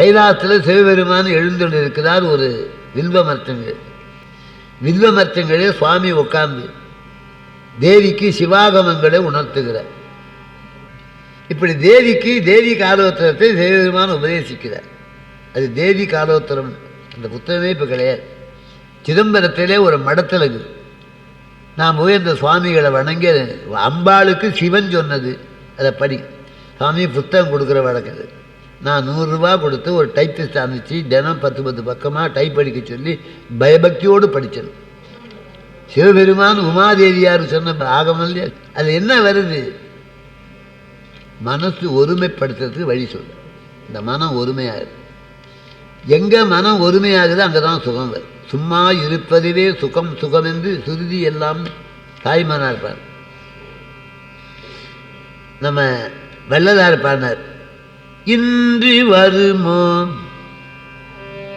கைலாசத்தில் சிவபெருமான் எழுந்துள்ள இருக்கிறார் ஒரு வில்வ மரத்தங்கள். வில்வ மரத்தங்களே சுவாமி உட்கார்ந்து தேவிக்கு சிவாகமங்களை உணர்த்துகிறார். இப்படி தேவிக்கு தேவி காலோத்தரத்தை சிவபெருமான் உபதேசிக்கிறார். அது தேவி காலோத்தரம். அந்த புத்தகமே இப்போ கிடையாது. சிதம்பரத்திலே ஒரு மடத்தில் இருக்குது. நான் போய் சுவாமிகளை வணங்க அம்பாளுக்கு சிவன் சொன்னது. அதை படி. சாமி புத்தகம் கொடுக்குற வழக்கு நான் நூறுரூவா கொடுத்து ஒரு டைப்பிஸ்ட் அனுப்பிச்சு தினம் பத்து பத்து பக்கமாக டைப் அடிக்க சொல்லி பயபக்தியோடு படித்தேன் சிவபெருமான் உமாதேவியார் சொன்ன ஆகமம் இல்லையா? அது என்ன வருது? மனசு ஒருமைப்படுத்துறதுக்கு வழி சொல்லு. இந்த மனம் ஒருமையாகுது. எங்கே மனம் ஒருமையாகுது அங்கே தான் சுகம் வரும் சும்மா இருப்பதுவே சுகம் சுகம் என்று சுருதி எல்லாம் தாய்மானார் இருப்பார் நம்ம வெள்ளதாக பாடினார் இன்று வருமோ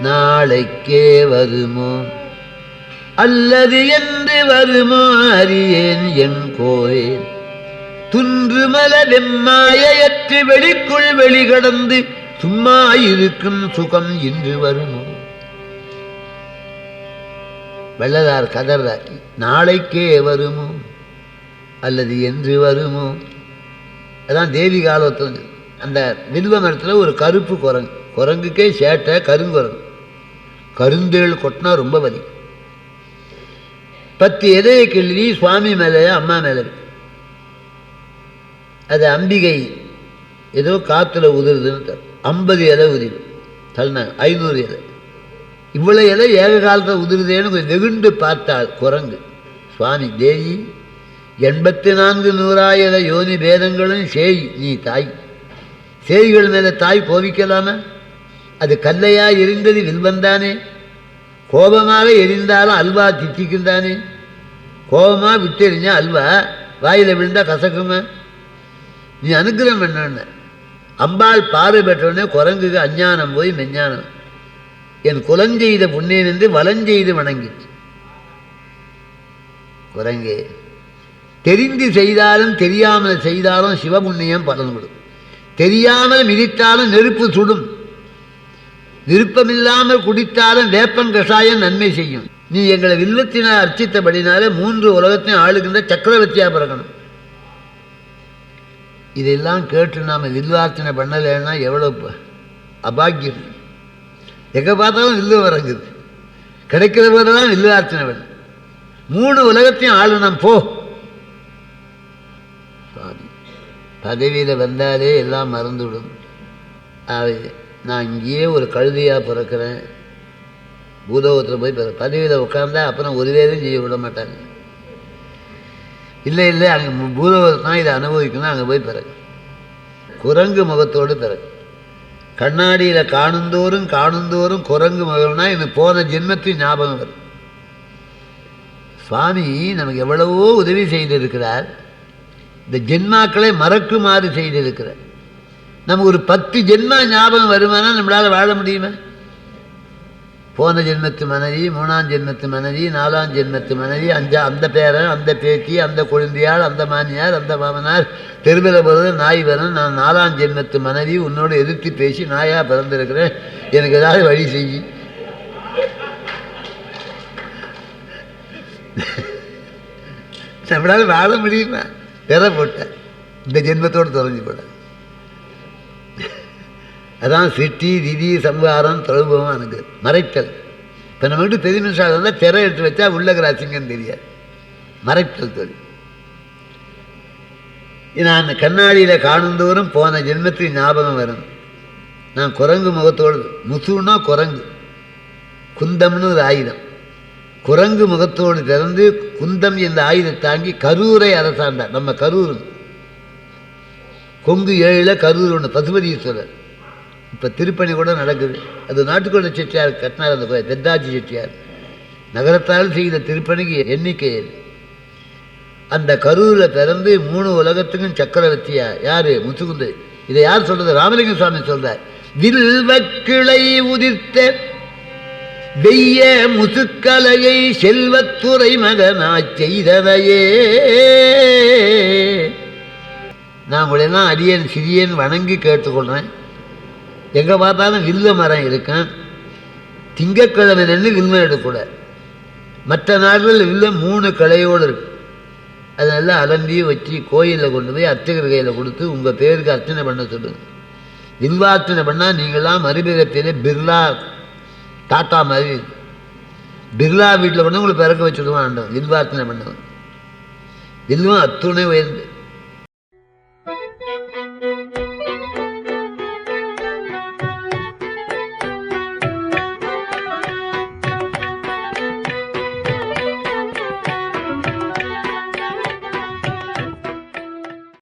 நாளைக்கே வருமோ அல்லது என்று வருமோ அறியேன் என் கோயில்? துன்றுமல வெம்மாயற்று வெளிக்குள் வெளிகடந்து சும்மா இருக்கும் சுகம் இன்று வருமோ? வெள்ளதார் கதர்றார் நாளைக்கே வருமோ? அல்லது என்று வருமோ? அதான் தேவி காலத்தில் அந்த வில்வ மரத்தில் ஒரு கருப்பு குரங்கு. குரங்குக்கே சேட்டை கருங்குரங்கு. கருந்தேள் கொட்டினா ரொம்ப வலி. பத்து எதையை கிள்ளி சுவாமி மேலே அம்மா மேலே அது அம்பிகை ஏதோ காற்றுல உதிருதுன்னு ஐம்பது இலை உதிரு தள்ளினாங்க. ஐநூறு இலை இவ்வளோ இலை ஏக காலத்தில் உதிருதேன்னு கொஞ்சம் வெகுண்டு பார்த்தாள் குரங்கு. சுவாமி தேவி எண்பத்தி நான்கு நூறாயிர யோனி பேதங்களும் சேய் நீ தாய். சேய்கள் மேலே தாய் கோபிக்கலாமா? அது கல்லையா எரிந்தது வில்வந்தானே? கோபமாக எரிந்தாலும் அல்வா தித்திக்குந்தானே? கோபமாக விட்டெறிஞ்சா அல்வா வாயில் விழுந்தா கசக்குமா? நீ அனுகிரகம் பண்ண அம்பாள் பாறு பெற்றவுடனே குரங்குக்கு அஞ்ஞானம் போய் மெஞ்ஞானம். என் குலஞ்செய்த புண்ணியம் என்று வலஞ்செய்து வணங்கிச்சு குரங்கே தெரிந்து செய்தாலும் தெரியாமல் செய்தாலும் சிவபுண்ணியம் பலன் கொடுக்கும் தெரியாமல் மிதித்தாலும் நெருப்பு சுடும். விருப்பமில்லாமல் குடித்தாலும் வேப்பன் கஷாயம் நன்மை செய்யும். நீ எங்களை வில்லத்தினால் அர்ச்சித்தபடினாலே மூன்று உலகத்தையும் ஆளுகின்ற சக்கரவர்த்தியா பிறக்கணும். இதெல்லாம் கேட்டு நாம் வில்வார்த்தனை பண்ணலைன்னா எவ்வளோ அபாக்கியம். எங்கே பார்த்தாலும் வில்லு வரங்குது கிடைக்கிற போதெல்லாம் வில்வார்த்தனை பண்ண. மூணு உலகத்தையும் ஆளுநம் போ. பதவியில் வந்தாலே எல்லாம் மறந்துவிடும். அது நான் இங்கேயே ஒரு கழுதியாக பிறக்கிறேன். பூதோகத்தில் போய் பிற பதவியில் உட்காந்தா அப்புறம் ஒரு வேலையும் செய்ய விட மாட்டாங்க. இல்லை இல்லை அங்கே பூதோகத்தான் தான் இதை அனுபவிக்கணும் அங்கே போய் பிறகு. குரங்கு முகத்தோடு பிறகு. கண்ணாடியில் காணுந்தோறும் காணுந்தோறும் குரங்கு முகம்னா எனக்கு போன ஜென்மத்தின் ஞாபகம் வரும். சுவாமி நமக்கு எவ்வளவோ உதவி செய்திருக்கிறார். இந்த ஜென்மாக்களை மறக்குமாறு செய்திருக்கிறார். நமக்கு ஒரு பத்து ஜென்மா ஞாபகம் வருமானா நம்மளால் வாழ முடியுமா? போன ஜென்மத்து மனைவி மூணாம் ஜென்மத்து மனைவி நாலாம் ஜென்மத்து மனைவி அஞ்சா அந்த பேரன் அந்த பேத்தி அந்த குழந்தையார் அந்த மாமியார் அந்த மாமனார் தெருவில் பிறந்த நாய் வரும் நான் நாலாம் ஜென்மத்து மனைவி உன்னோடு எதிர்த்து பேசி நாயாக பிறந்திருக்கிறேன். எனக்கு ஏதாவது வழி செய்யி நம்மளால் வாழ முடியுமா? பெற போட்டேன் இந்த ஜென்மத்தோடு தொலைஞ்சு போட்டேன் அதான் சிட்டி திதி சம்ஹாரம் தொழுபவம் எனக்கு மறைத்தல். இப்போ நம்ம வீட்டு பெரிய இருந்தால் திரை எடுத்து வச்சா உள்ளகிற அசிங்கன்னு தெரியாது. மறைத்தல் தொழில். நான் கண்ணாடியில் காணுந்தோறும் போன ஜென்மத்துக்கு ஞாபகம் வரும். நான் குரங்கு முகத்தோடு முசுன்னா குரங்கு. குந்தம்னு ஒரு ஆயுதம். குரங்கு முகத்தோடு திறந்து குந்தம் என்ற ஆயுதத்தை தாங்கி கரூரை அரசாண்டார். நம்ம கரூர். கொங்கு ஏழில் கரூர் ஒன்று பசுபதீஸ்வரர். இப்போ திருப்பணி கூட நடக்குது. அது நாட்டுக்கோட்டை செட்டியார் கட்டினார் அந்த கோயில் தெத்தாச்சி செட்டியார். நகரத்தால் செய்த திருப்பணிக்கு எண்ணிக்கை அந்த கரூரில் பிறந்து மூணு உலகத்துக்கும் சக்கரவர்த்தியா யார்? முசுகுந்து இதை யார் சொல்கிறது ராமலிங்க சுவாமி சொல்கிறார் வில்வக்கிளை உதிர்த்த வெய்ய முசுக்கலையை செல்வத்துறை மகனாச் செய்தவையே. நான் உங்களெல்லாம் அரியன் சிறியன் வணங்கி கேட்டுக்கொள்கிறேன் எங்கே பார்த்தாலும் வில்ல மரம் இருக்கும். திங்கக்கிழமை நின்று வில்வம் எடுக்கக்கூடாது மற்ற நாட்களில் வில்ல மூணு கலையோடு இருக்கு அதெல்லாம் அலம்பி வச்சு கோயிலில் கொண்டு போய் அர்ச்சகர் கையில் கொடுத்து உங்கள் பேருக்கு அர்ச்சனை பண்ண சொல்லுங்க. வில்வார்ச்சனை பண்ணால் நீங்களாம் மறுபிறப்பிலே பிர்லா. தாத்தா மாதிரி பிர்லா வீட்டில் கொண்டு உங்களை பிறக்க வச்சுடுவான் ஆண்டவன் வில்வார்ச்சனை பண்ணவன் வில்வம் அத்துணை உயர்ந்து